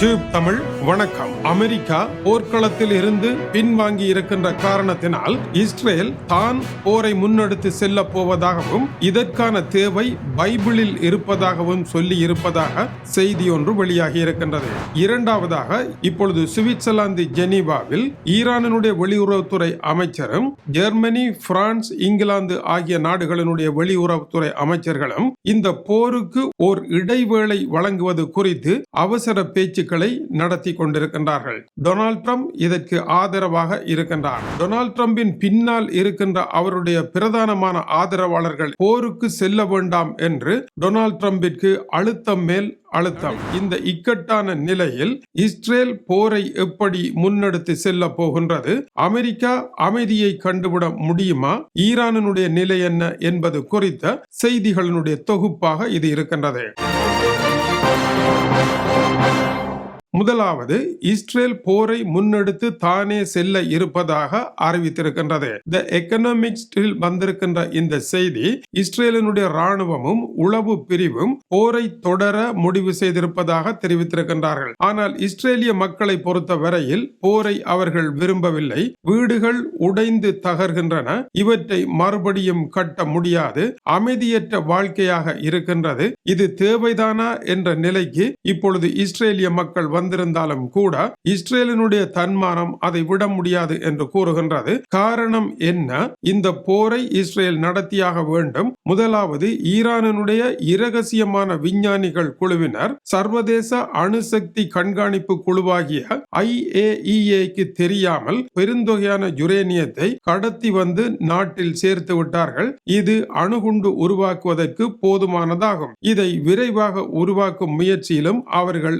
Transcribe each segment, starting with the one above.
Tube Tamil வணக்கம். America போர்க்களத்தில் இருந்து பின்வாங்கி இருக்கின்ற காரணத்தினால் இஸ்ரேல் தான் போரை முன்னெடுத்து செல்ல போவதாகவும் இதற்கான தேவை பைபிளில் இருப்பதாகவும் சொல்லி இருப்பதாக செய்தி ஒன்று வெளியாகி இருக்கின்றது. இரண்டாவதாக இப்பொழுது சுவிட்சர்லாந்து ஜெனீவாவில் ஈரானினுடைய வெளியுறவுத்துறை அமைச்சரும் ஜெர்மனி பிரான்ஸ் இங்கிலாந்து ஆகிய நாடுகளினுடைய வெளியுறவுத்துறை அமைச்சர்களும் இந்த போருக்கு ஓர் இடைவேளை வழங்குவது குறித்து அவசர பேச்சு பேச்சுக்களை நடத்தி கொண்டிருக்கின்றார்கள். டொனால்ட் ட்ரம்ப் இதற்கு ஆதரவாக இருக்கின்றார். டொனால்ட் ட்ரம்பின் பின்னால் இருக்கின்ற அவருடைய பிரதானமான ஆதரவாளர்கள் போருக்கு செல்ல வேண்டாம் என்று டொனால்ட் ட்ரம்பிற்கு அழுத்தம் மேல் அழுத்தம். இந்த இக்கட்டான நிலையில் இஸ்ரேல் போரை எப்படி முன்னெடுத்து செல்ல போகின்றது? அமெரிக்கா அமைதியை கண்டுவிட முடியுமா? ஈரானுடைய நிலை என்ன என்பது குறித்த செய்திகளினுடைய தொகுப்பாக இது இருக்கின்றது. முதலாவது இஸ்ரேல் போரை முன்னெடுத்து தானே செல்ல இருப்பதாக அறிவித்திருக்கின்றது. த எக்கனாமிக்ஸில் வந்திருக்கின்ற இந்த செய்தி இஸ்ரேலினுடைய ராணுவமும் உளவு பிரிவும் போரை தொடர முடிவு செய்திருப்பதாக தெரிவித்திருக்கின்றார்கள். ஆனால் இஸ்ரேலிய மக்களை பொறுத்த வரையில் போரை அவர்கள் விரும்பவில்லை. வீடுகள் உடைந்து தகர்கின்றன. இவற்றை மறுபடியும் கட்ட முடியாது. அமைதியற்ற வாழ்க்கையாக இருக்கின்றது. இது தேவைதானா என்ற நிலைக்கு இப்பொழுது இஸ்ரேலிய மக்கள் வந்திருந்தாலும் கூட இஸ்ரேலினுடைய தன்மானம் அதை விட முடியாது என்று கூறுகின்றது. காரணம் என்ன? இந்த போரை இஸ்ரேல் நடத்தியாக வேண்டும். முதலாவது ஈரானினுடைய இரகசியமான விஞ்ஞானிகள் குழுவினர் சர்வதேச அணுசக்தி கண்காணிப்பு குழுவாகிய ஐஏஇஏக்கு தெரியாமல் பெருந்தொகையான யுரேனியத்தை கடத்தி வந்து நாட்டில் சேர்த்து விட்டார்கள். இது அணுகுண்டு உருவாக்குவதற்கு போதுமானதாகும். இதை விரைவாக உருவாக்கும் முயற்சியிலும் அவர்கள்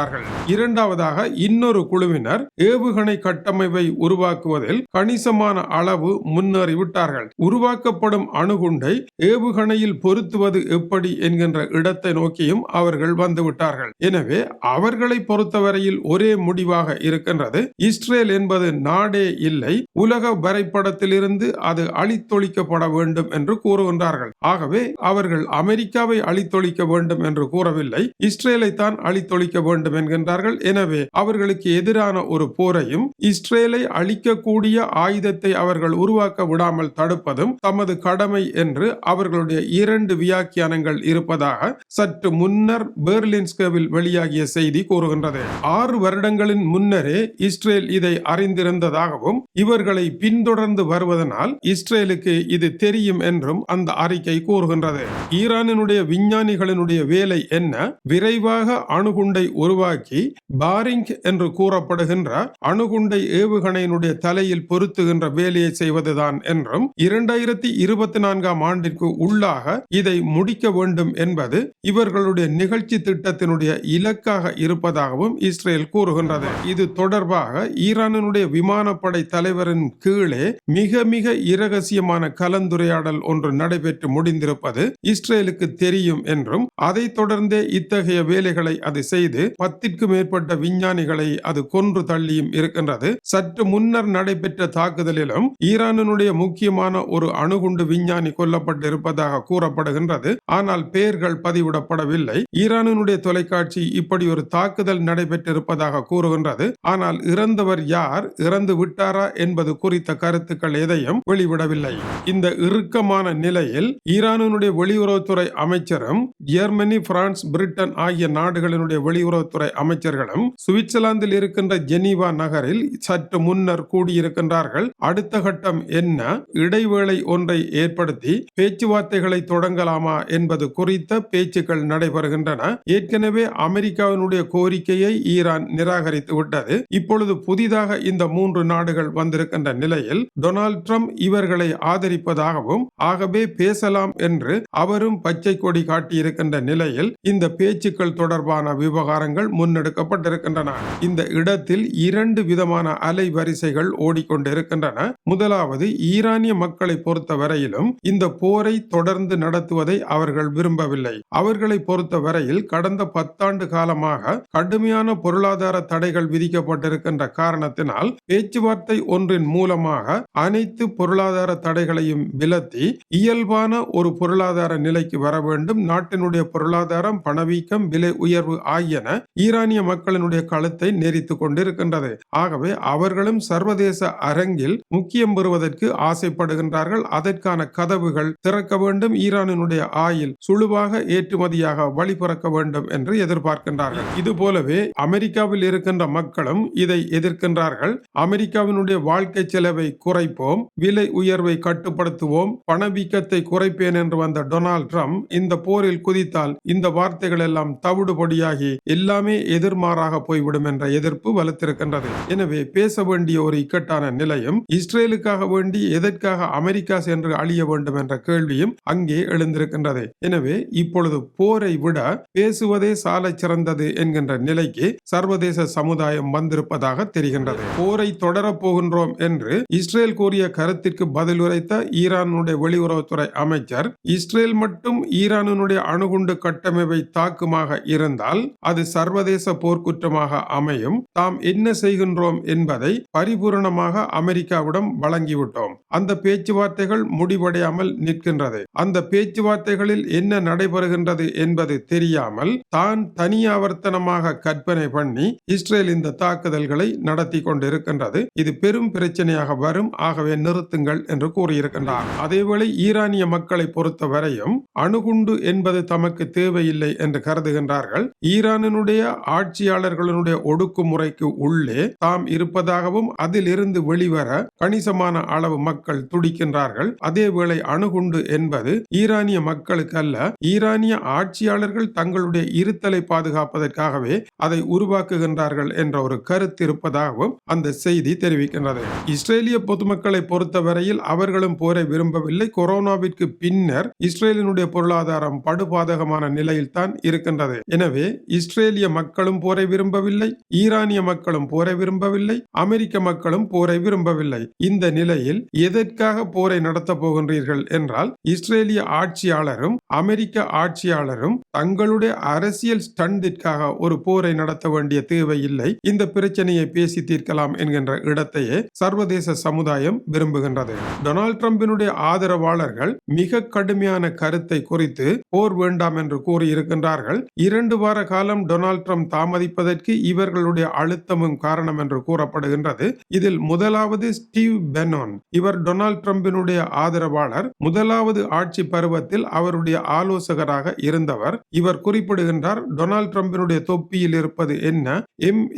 கொண்டார்கள். இரண்டாவதாக இன்னொரு குழுவினர் ஏவுகணை கட்டமைப்பை உருவாக்குவதில் கணிசமான அளவு முன்னேறிவிட்டார்கள். உருவாக்கப்படும் அணுகுண்டை ஏவுகணையில் பொருத்துவது எப்படி என்கின்ற இடத்தை நோக்கியும் அவர்கள் வந்துவிட்டார்கள். எனவே அவர்களை பொறுத்தவரையில் ஒரே முடிவாக இருக்கின்றது. இஸ்ரேல் என்பது நாடே இல்லை. உலக வரைபடத்திலிருந்து அது அழித்தொழிக்கப்பட வேண்டும் என்று கூறுகின்றார்கள். ஆகவே அவர்கள் அமெரிக்காவை அழித்தொழிக்க வேண்டும் என்று கூறவில்லை. இஸ்ரேலை தான் அழித்தொழிக்க வேண்டும் வேண்டும் என்கின்றார்கள் எனவே அவர்களுக்கு எதிரான ஒரு போரையும் இஸ்ரேலை அழிக்கக்கூடிய ஆயுதத்தை அவர்கள் உருவாக்க விடாமல் தடுப்பதும் தமது கடமை என்று அவர்களுடைய இரண்டு வியாக்கியானங்கள் இருப்பதாக சற்று முன்னர் பெர்லின்ஸ்கவில் வெளியாகிய செய்தி கூறுகின்றது. ஆறு வருடங்களின் முன்னரே இஸ்ரேல் இதை அறிந்திருந்ததாகவும் இவர்களை பின்தொடர்ந்து வருவதனால் இஸ்ரேலுக்கு இது தெரியும் என்றும் அந்த அறிக்கை கூறுகின்றது. ஈரானினுடைய விஞ்ஞானிகளினுடைய வேலை என்ன? விரைவாக அணுகுண்டை உருவாக்கி உருவாக்கி பாரிங் என்று கூறப்படுகின்ற அணுகுண்டை ஏவுகணையினுடைய தலையில் பொருத்துகின்ற வேலையை செய்வதுதான் என்றும் இரண்டாயிரத்தி இருபத்தி நான்காம் ஆண்டிற்கு உள்ளாக இதை முடிக்க வேண்டும் என்பது இவர்களுடைய நிகழ்ச்சி திட்டத்தினுடைய இலக்காக இருப்பதாகவும் இஸ்ரேல் கூறுகின்றது. இது தொடர்பாக ஈரானினுடைய விமானப்படை தலைவரின் கீழே மிக மிக இரகசியமான கலந்துரையாடல் ஒன்று நடைபெற்று முடிந்திருப்பது இஸ்ரேலுக்கு தெரியும் என்றும் அதை தொடர்ந்தே இத்தகைய வேலைகளை அது செய்து பத்திற்கும் மேற்பட்ட விஞ்ஞானிகளை அது கொன்று தள்ளியும் இருக்கின்றது. சற்று முன்னர் நடைபெற்ற தாக்குதலிலும் ஈரானினுடைய முக்கியமான ஒரு அணுகுண்டு விஞ்ஞானி கொல்லப்பட்டிருப்பதாக கூறப்படுகின்றது. ஆனால் பெயர்கள் பதிவிடப்படவில்லை. ஈரானினுடைய தொலைக்காட்சி இப்படி ஒரு தாக்குதல் நடைபெற்றிருப்பதாக கூறுகின்றது. ஆனால் இறந்தவர் யார் இறந்து விட்டாரா என்பது குறித்த கருத்துக்கள் எதையும் வெளிவிடவில்லை. இந்த இறுக்கமான நிலையில் ஈரானினுடைய வெளியுறவுத்துறை அமைச்சரும் ஜெர்மனி பிரான்ஸ் பிரிட்டன் ஆகிய நாடுகளினுடைய வெளியுறவுத்துறை அமைச்சர்களும் சுவிட்சர்லாந்தில் இருக்கின்ற ஜெனீவா நகரில் சற்று முன்னர் கூடியிருக்கின்றார்கள். அடுத்த கட்டம் என்ன? இடைவேளை ஒன்றை ஏற்படுத்தி பேச்சுவார்த்தைகளை தொடங்கலாமா என்பது குறித்த பேச்சுக்கள் நடைபெறுகின்றன. ஏற்கனவே அமெரிக்காவினுடைய கோரிக்கையை ஈரான் நிராகரித்து விட்டது. இப்பொழுது புதிதாக இந்த மூன்று நாடுகள் வந்திருக்கின்ற நிலையில் டொனால்ட் ட்ரம்ப் இவர்களை ஆதரிப்பதாகவும் ஆகவே பேசலாம் என்று அவரும் பச்சை கொடி காட்டியிருக்கின்ற நிலையில் இந்த பேச்சுக்கள் தொடர்பான விவகாரங்கள் முன்னெடுக்கப்பட்டிருக்கின்றன. இந்த இடத்தில் இரண்டு விதமான அலைவரிசைகள் ஓடிக்கொண்டிருக்கின்றன. முதலாவது ஈரானிய மக்களை பொறுத்த வரையிலும் இந்த போரை தொடர்ந்து நடத்துவதை அவர்கள் விரும்பவில்லை. அவர்களை பொறுத்த வரையில் கடந்த பத்தாண்டு காலமாக கடுமையான பொருளாதார தடைகள் விதிக்கப்பட்டிருக்கின்ற காரணத்தினால் பேச்சுவார்த்தை ஒன்றின் மூலமாக அனைத்து பொருளாதார தடைகளையும் விலத்தி இயல்பான ஒரு பொருளாதார நிலைக்கு வர வேண்டும். நாட்டினுடைய பொருளாதாரம் பணவீக்கம் விலை உயர்வு ஆகியன ஈரானிய மக்களினுடைய கழுத்தை நெரித்து கொண்டிருக்கின்றது. ஆகவே அவர்களும் சர்வதேச அரங்கில் முக்கியம் பெறுவதற்கு ஆசைப்படுகின்றார்கள். அதற்கான கதவுகள் திறக்க வேண்டும். ஈரானினுடைய ஆயில் சுழுவாக ஏற்றுமதியாக வழிபிறக்க வேண்டும் என்று எதிர்பார்க்கின்றார்கள். இது போலவே அமெரிக்காவில் இருக்கின்ற மக்களும் இதை எதிர்க்கின்றார்கள். அமெரிக்காவினுடைய வாழ்க்கை செலவை குறைப்போம். விலை உயர்வை கட்டுப்படுத்துவோம். பணவீக்கத்தை குறைப்பேன் என்று வந்த டொனால்ட் ட்ரம்ப் இந்த போரில் குதித்தால் இந்த வார்த்தைகள் எல்லாம் தவிடுபடியாகி எல்லாமே எதிர்மாறாக போய்விடும் என்ற எதிர்ப்பு வலுத்திருக்கின்றது. எனவே பேச வேண்டிய ஒரு இக்கட்டான நிலையும் இஸ்ரேலுக்காக வேண்டி எதற்காக அமெரிக்கா சென்று அழிய வேண்டும் என்ற கேள்வியும் அங்கே எழுந்திருக்கின்றது. எனவே இப்பொழுது போரை விட பேசுவதே சாலச் சிறந்தது என்கின்ற நிலைக்கு சர்வதேச சமுதாயம் வந்திருப்பதாக தெரிகின்றது. போரை தொடரப் போகின்றோம் என்று இஸ்ரேல் கூறிய கருத்திற்கு பதில் உரைத்த ஈரானுடைய வெளியுறவுத்துறை அமைச்சர் இஸ்ரேல் மட்டும் ஈரானுடைய அணுகுண்டு கட்டமைப்பை தாக்குமாக இருந்தால் அது சர்வதேச போர்க்குற்றமாக அமையும் தாம் என்ன செய்கின்றோம் என்பதை பரிபூரணமாக அமெரிக்காவிடம் வழங்கிவிட்டோம். அந்த பேச்சுவார்த்தைகள் முடிவடையாமல் நிற்கின்றது. அந்த பேச்சுவார்த்தைகளில் என்ன நடைபெறுகின்றது என்பது தெரியாமல் தான் தனியாவர்த்தனமாக கற்பனை பண்ணி இஸ்ரேல் இந்த தாக்குதல்களை நடத்தி கொண்டிருக்கின்றது. இது பெரும் பிரச்சனையாக வரும். ஆகவே நிறுத்துங்கள் என்று கூறியிருக்கின்றார். அதேவேளை ஈரானிய மக்களை பொறுத்த வரையும் அணுகுண்டு என்பது தமக்கு தேவையில்லை என்று கருதுகின்றார்கள். ஈரானினுடைய முந்தைய ஆட்சியாளர்களுடைய ஒடுக்குமுறைக்கு உள்ளே தாம் இருப்பதாகவும் அதிலிருந்து வெளிவர கணிசமான அளவு மக்கள் துடிக்கின்றார்கள். அதேவேளை அணுகுண்டு என்பது ஈரானிய மக்களுக்கு அல்ல ஈரானிய ஆட்சியாளர்கள் தங்களுடைய இருத்தலை பாதுகாப்பதற்காகவே அதை உருவாக்குகின்றார்கள் என்ற ஒரு கருத்து இருப்பதாகவும் அந்த செய்தி தெரிவிக்கின்றது. இஸ்ரேலிய பொதுமக்களை பொறுத்தவரையில் அவர்களும் போரை விரும்பவில்லை. கொரோனாவிற்கு பின்னர் இஸ்ரேலினுடைய பொருளாதாரம் படுபாதகமான நிலையில் தான் இருக்கின்றது. எனவே இஸ்ரேலிய மக்களும் போரை விரும்பவில்லை ஈரானிய மக்களும் போரை விரும்பவில்லை அமெரிக்க மக்களும் போரை விரும்பவில்லை. இந்த நிலையில் எதற்காக போரை நடத்தப் போகின்றீர்கள் என்றால் இஸ்ரேலிய ஆட்சியாளரும் அமெரிக்க ஆட்சியாளரும் தங்களுடைய அரசியல் ஸ்டண்டிற்காக ஒரு போரை நடத்த வேண்டிய தேவை இல்லை. இந்த பிரச்சனையை பேசி தீர்க்கலாம் என்கின்ற இடத்தையே சர்வதேச சமுதாயம் விரும்புகின்றது. டொனால்ட் ட்ரம்பினுடைய ஆதரவாளர்கள் மிக கடுமையான கருத்தை குறித்து போர் வேண்டாம் என்று கூறியிருக்கின்றார்கள். இரண்டு வார காலம் டொனால்ட் ட்ரம்ப் தாமதிப்பதற்கு இவர்களுடைய அழுத்தமும் காரணம் என்று கூறப்படுகின்றது. இதில் முதலாவது ஸ்டீவ் பெனோன் இவர் டொனால்ட் ட்ரம்பினுடைய ஆதரவாளர். முதலாவது ஆட்சி பருவத்தில் அவருடைய ஆலோசகராக இருந்தவர். இவர் குறிப்பிடுகின்றார் டொனால்ட் ட்ரம்பினுடைய தொப்பியில் இருப்பது என்ன? M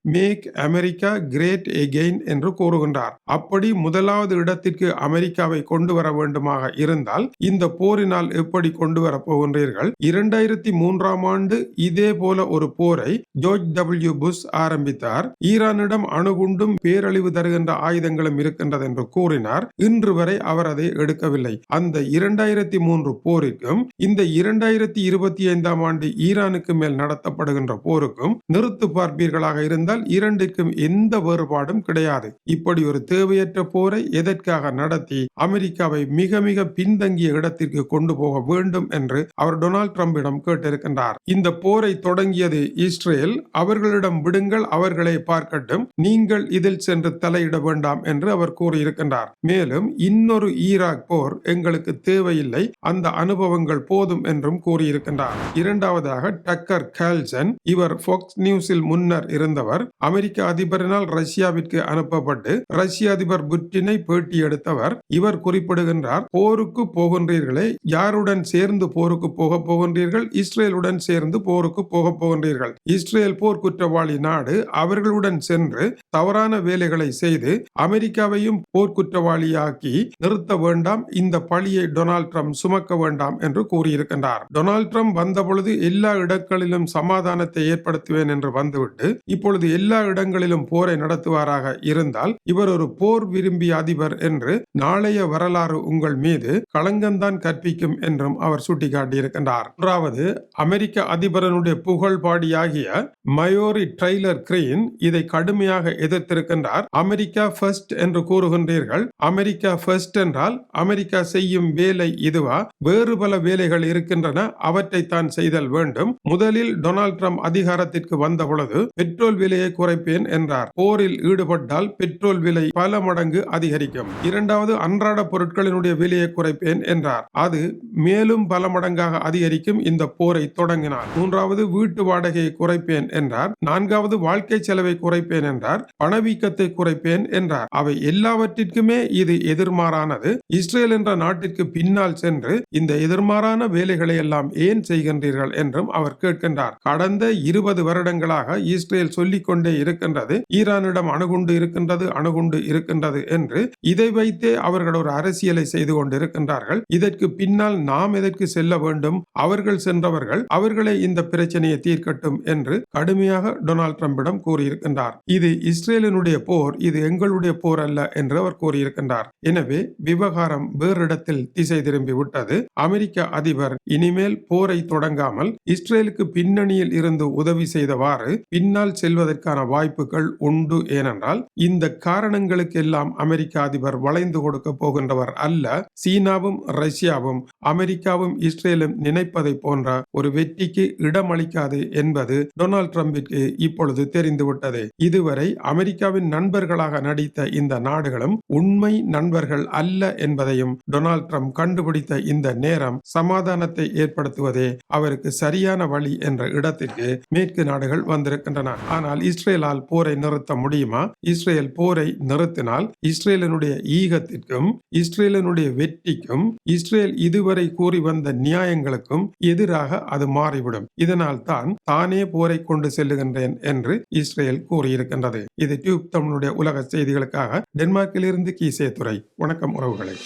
make America great again என்று கூறுகின்றார். அப்படி முதலாவது இடத்திற்கு அமெரிக்காவை கொண்டு வர வேண்டுமாக இருந்தால் இந்த போரினால் எப்படி கொண்டு வர போகின்றீர்கள்? இரண்டாயிரத்தி மூன்றாம் ஆண்டு இதே போல ஒரு போரை ஜோர்ஜ் டபிள்யூ புஷ் ஆரம்பித்தார். ஈரானிடம் அணுகுண்டும் பேரழிவு தருகின்ற ஆயுதங்களும் இருக்கின்றது என்று கூறினார். இன்று வரை அவர் அதை எடுக்கவில்லை. அந்த இரண்டாயிரத்தி மூன்று போருக்கும் இந்த இரண்டாயிரத்தி இருபத்தி ஐந்தாம் ஆண்டு ஈரானுக்கு மேல் நடத்தப்படுகின்ற போருக்கும் நிறுத்து பார்ப்பீர்களாக இருந்தால் இரண்டுக்கும் எந்த வேறுபாடும் கிடையாது. இப்படி ஒரு தேவையற்ற போரை எதற்காக நடத்தி அமெரிக்காவை மிக மிக பின்தங்கிய இடத்திற்கு கொண்டு போக வேண்டும் என்று அவர் டொனால்ட் ட்ரம்பிடம் கேட்டிருக்கின்றார். இந்த போரை தொடங்கியது இஸ்ரேல். அவர்களிடம் விடுங்கள் அவர்களை பார்க்கட்டும். நீங்கள் இதில் சென்று தலையிட வேண்டாம் என்று அவர் கூறியிருக்கின்றார். மேலும் இன்னொரு ஈராக் போர் எங்களுக்கு தேவையில்லை. அந்த அனுபவங்கள் போதும் என்றும் கூறியிருக்கின்றார். இரண்டாவதாக டக்கர் கேல்சன் இவர் ஃபோக்ஸ் நியூஸில் முன்னர் இருந்தவர். அமெரிக்க அதிபரினால் ரஷ்யாவிற்கு அனுப்பப்பட்டு ரஷ்ய அதிபர் புட்டினை பேட்டி எடுத்தவர். இவர் குறிப்பிடுகின்றார் போருக்கு போகின்றீர்களே. யாருடன் சேர்ந்து போருக்கு போக போகின்றீர்கள்? இஸ்ரேலுடன் சேர்ந்து போருக்கு போக போகின்றீர்கள். இஸ்ரேல் போர் குற்றவாளி நாடு அவர்களுடன் சென்று தவறான வேலைகளை செய்து அமெரிக்காவையும் போர்க்குற்றவாளியாக்கி நிறுத்த வேண்டாம் இந்த பழியை டொனால்ட் ட்ரம்ப் சுமக்க வேண்டாம் என்று கூறியிருக்கின்றார். டொனால்ட் ட்ரம்ப் வந்தபொழுது எல்லா இடங்களிலும் சமாதானத்தை ஏற்படுத்துவேன் என்று வந்துவிட்டு இப்பொழுது எல்லா இடங்களிலும் போரை நடத்துவாராக இருந்தால் இவர் ஒரு போர் விரும்பிய அதிபர் என்று நாளைய வரலாறு உங்கள் மீது களங்கம்தான் கற்பிக்கும் என்றும் அவர் சுட்டிக்காட்டியிருக்கின்றார். மூன்றாவது அமெரிக்க அதிபரனுடைய புகழ் பாடியாகிய மயோரி ட்ரெய்லர் கிரீன் இதை கடுமையாக எதிர்த்திருக்கின்றார். அமெரிக்கா ஃபர்ஸ்ட் என்று கூறுகின்றீர்கள். அமெரிக்கா ஃபர்ஸ்ட் என்றால் அமெரிக்கா செய்யும் வேலை இதுவா? வேறு பல வேலைகள் இருக்கின்றன. அவற்றை தான் செய்தல் வேண்டும். முதலில் டொனால்ட் ட்ரம்ப் அதிகாரத்திற்கு வந்த பொழுது பெட்ரோல் விலையை குறைப்பேன் என்றார். போரில் ஈடுபட்டால் பெட்ரோல் விலை பல மடங்கு அதிகரிக்கும். இரண்டாவது அன்றாட பொருட்களினுடைய விலையை குறைப்பேன் என்றார். அது மேலும் பல மடங்காக அதிகரிக்கும். இந்த போரை தொடங்கினார். மூன்றாவது வீட்டு வாடகையை குறைப்பேன் என்றார். நான்காவது வாழ்க்கை செலவை குறைப்பேன் என்றார். பணவீக்கத்தை குறைப்பேன் என்றார். அவை எல்லாவற்றிற்குமே இது எதிர்மாறானது. இஸ்ரேல் என்ற நாட்டிற்கு பின்னால் சென்று இந்த எதிர்மாறான வேலைகளை எல்லாம் ஏன் செய்கின்றீர்கள் என்றும் அவர் கேட்கின்றார். கடந்த இருபது வருடங்களாக இஸ்ரேல் சொல்லிக் கொண்டே இருக்கின்றது. ஈரானிடம் அணுகுண்டு இருக்கின்றது அணுகுண்டு இருக்கின்றது என்று இதை வைத்தே அவர்கள் ஒரு அரசியலை செய்து கொண்டிருக்கின்றார்கள். இதற்கு பின்னால் நாம் எதற்கு செல்ல வேண்டும்? அவர்கள் சென்றவர்கள் அவர்களை இந்த பிரச்சனை பிரச்சனையை தீர்க்கட்டும் என்று கடுமையாக டொனால்ட் ட்ரம்பிடம் கூறியிருக்கின்றார். இது இஸ்ரேலினுடைய போர் இது எங்களுடைய போர் அல்ல என்று அவர் கூறியிருக்கின்றார். எனவே விவகாரம் வேறிடத்தில் திசை திரும்பி விட்டது அமெரிக்க அதிபர் இனிமேல் போரை தொடங்காமல் இஸ்ரேலுக்கு பின்னணியில் இருந்து உதவி செய்தவாறு பின்னால் செல்வதற்கான வாய்ப்புகள் உண்டு ஏனென்றால் இந்த காரணங்களுக்கு எல்லாம் அமெரிக்க அதிபர் வளைந்து கொடுக்க போகின்றவர் அல்ல. சீனாவும் ரஷ்யாவும் அமெரிக்காவும் இஸ்ரேலும் நினைப்பதை போன்ற ஒரு வெற்றிக்கு சமாளிக்காது என்பது டொனால்ட் ட்ரம்பிற்கு இப்பொழுது தெரிந்துவிட்டது. இதுவரை அமெரிக்காவின் நண்பர்களாக நடித்த இந்த நாடுகளும் உண்மை நண்பர்கள் அல்ல என்பதையும் டொனால்ட் ட்ரம்ப் கண்டுபிடித்த இந்த நேரம் சமாதானத்தை ஏற்படுத்துவதே அவருக்கு சரியான வழி என்ற இடத்திற்கு மேற்கு நாடுகள் வந்திருக்கின்றன. ஆனால் இஸ்ரேலால் போரை நிறுத்த முடியுமா? இஸ்ரேல் போரை நிறுத்தினால் இஸ்ரேலினுடைய ஈகத்திற்கும் இஸ்ரேலினுடைய வெற்றிக்கும் இஸ்ரேல் இதுவரை கூறி வந்த நியாயங்களுக்கும் எதிராக அது மாறிவிடும். இதனால் தான் தானே போரை கொண்டு செல்லுகின்றேன் என்று இஸ்ரேல் கூறியிருக்கின்றது. இது டியூப் தமிழுடைய உலக செய்திகளுக்காக டென்மார்க்கிலிருந்து கீசே துறை வணக்கம் உறவுகளை.